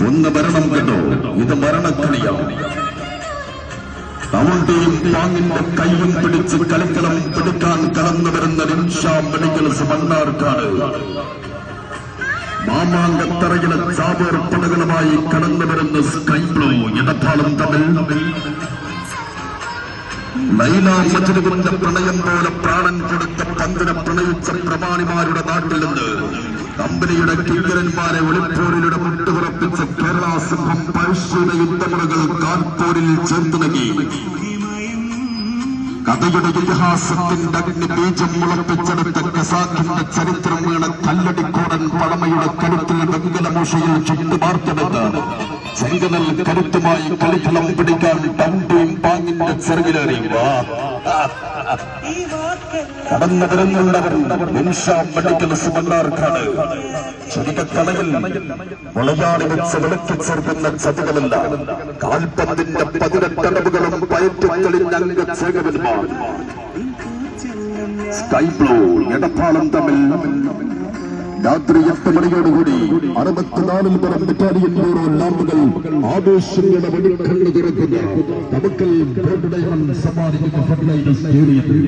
ഒന്ന് മരണം കേട്ടോ ഇത് മരണക്കളിയാണ് അവളുടെയും പാങ്ങിന്റെ കൈയും പിടിച്ച് കളിക്കളം പിടിക്കാൻ കടന്നു വരുന്ന നിമിഷാം മെഡിക്കൽസ് മണ്ണാർക്കാട് മാമാങ്കത്തറയിലെ ചാവേർ കടന്നു വരുന്ന സ്കൈ ബ്ലൂ ഇടപാളം തമ്മിൽ ലൈല പ്രണയം പോലെ പ്രാണൻ കൊടുത്ത പന്തിനെ പ്രണയിച്ച പ്രമാണിമാരുടെ നിന്ന് കമ്പനിയുടെ കിങ്കരന്മാരെ ഒളിപ്പോരിലൂടെ മുട്ടുകുറപ്പിച്ച കേരള സിംഹം പരിശീലന യുദ്ധമുറകൾ കാൺപൂരിൽ നൽകി. കഥയുടെ ഇതിഹാസത്തിന്റെ അഗ്നി ബീജം മുളപ്പിച്ചെടുത്ത കസാഖിന്റെ ചരിത്രം വീണ കല്ലടിക്കോടൻ പഴമയുടെ കരുത്തിൽ വെങ്കലമൂഷയിൽ ചുറ്റുപാർത്തെടുത്ത് ചെങ്കനൽ കരുത്തുമായി കളിക്കളം പിടിക്കാൻ ടൗണ്ടിയും പാങ്ങിന്റെ ചെറുകിലേറി. വാ. കടന്നു വരുന്നുള്ളവർ മെഡിക്കൽസ് മണ്ണാർക്കാട് ചുരുക്കക്കണയിൽ മുളയാളി വെച്ച് വിളക്കി ചേർക്കുന്ന ചതികളല്ല കാൽപന്തിന്റെ പതിനെട്ടടവുകളും പയറ്റുകളിഞ്ഞ ചേകവന്മാർ സ്കൈ ബ്ലൂ എടപ്പാളം തമ്മിൽ രാത്രി എട്ട് മണിയോടുകൂടി അറുപത്തിനാലിൽ പുറം ബറ്റാലിയൻ ബ്യൂറോ ലാമ്പുകൾ ആവേശങ്ങളുടെ വെടിക്കണ്ണു തുറക്കുന്ന തവക്കൽ ഗോൾഡ് ഡയമണ്ട് സമ്മാനിക്കുന്ന ഫെർട്ടിലൈസർ സ്റ്റേഡിയത്തിൽ